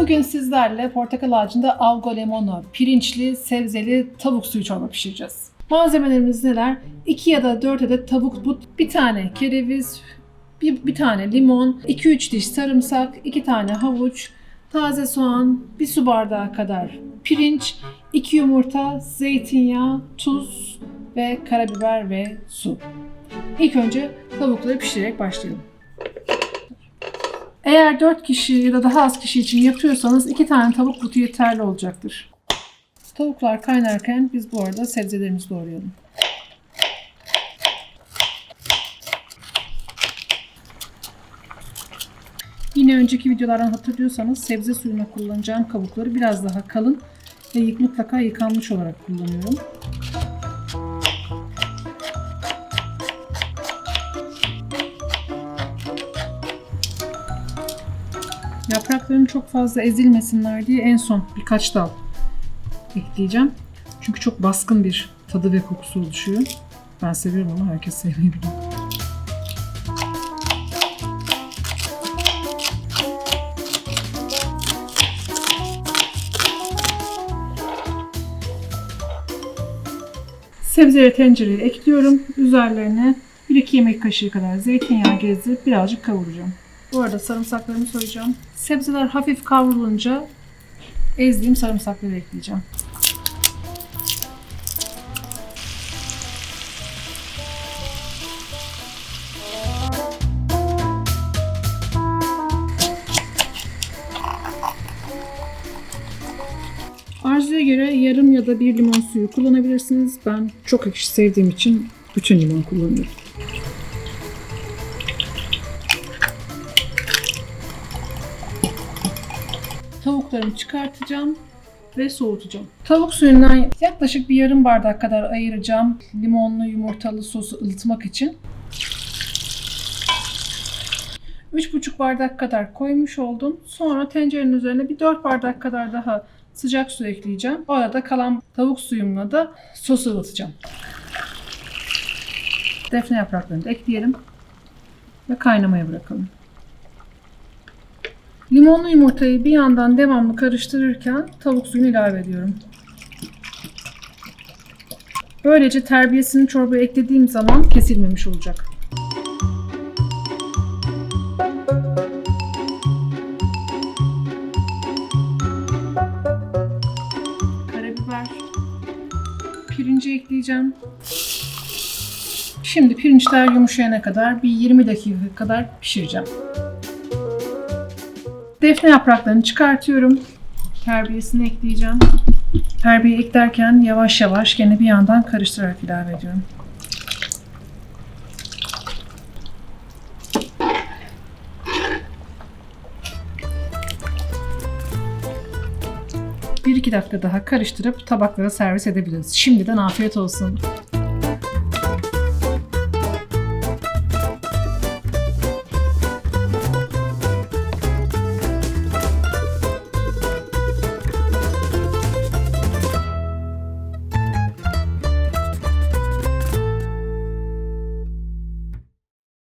Bugün sizlerle portakal ağacında algo lemono, pirinçli, sebzeli tavuk suyu çorba pişireceğiz. Malzemelerimiz neler? 2 ya da 4 adet tavuk but, bir tane kereviz, bir, bir tane limon, 2-3 diş sarımsak, 2 tane havuç, taze soğan, bir su bardağı kadar pirinç, 2 yumurta, zeytinyağı, tuz ve karabiber ve su. İlk önce tavukları pişirerek başlayalım. Eğer 4 kişi ya da daha az kişi için yapıyorsanız 2 tane tavuk butu yeterli olacaktır. Tavuklar kaynarken biz bu arada sebzelerimizi doğrayalım. Yine önceki videolardan hatırlıyorsanız sebze suyuna kullanacağım kabukları biraz daha kalın ve mutlaka yıkanmış olarak kullanıyorum. Yaprakların çok fazla ezilmesinler diye en son birkaç dal ekleyeceğim. Çünkü çok baskın bir tadı ve kokusu oluşuyor. Ben seviyorum ama herkes sevmeyebilir. Sebzeleri tencereye ekliyorum. Üzerlerine 1-2 yemek kaşığı kadar zeytinyağı gezdirip birazcık kavuracağım. Bu arada sarımsaklarımı soyacağım. Sebzeler hafif kavrulunca ezdiğim sarımsakları ekleyeceğim. Arzuya göre yarım ya da bir limon suyu kullanabilirsiniz. Ben çok ekşi sevdiğim için bütün limon kullanıyorum. Tavuklarımı çıkartacağım ve soğutacağım. Tavuk suyundan yaklaşık bir yarım bardak kadar ayıracağım limonlu yumurtalı sosu ılıtmak için. 3,5 bardak kadar koymuş oldum. Sonra tencerenin üzerine bir 4 bardak kadar daha sıcak su ekleyeceğim. O arada kalan tavuk suyumla da sosu ılıtacağım. Defne yapraklarını da ekleyelim ve kaynamaya bırakalım. Limonlu yumurtayı bir yandan devamlı karıştırırken tavuk suyunu ilave ediyorum. Böylece terbiyesini çorbaya eklediğim zaman kesilmemiş olacak. Karabiber. Pirinci ekleyeceğim. Şimdi pirinçler yumuşayana kadar bir 20 dakika kadar pişireceğim. Defne yapraklarını çıkartıyorum. Terbiyesini ekleyeceğim. Terbiye eklerken yavaş yavaş gene bir yandan karıştırarak ilave ediyorum. Bir iki dakika daha karıştırıp tabaklara servis edebiliriz. Şimdiden afiyet olsun.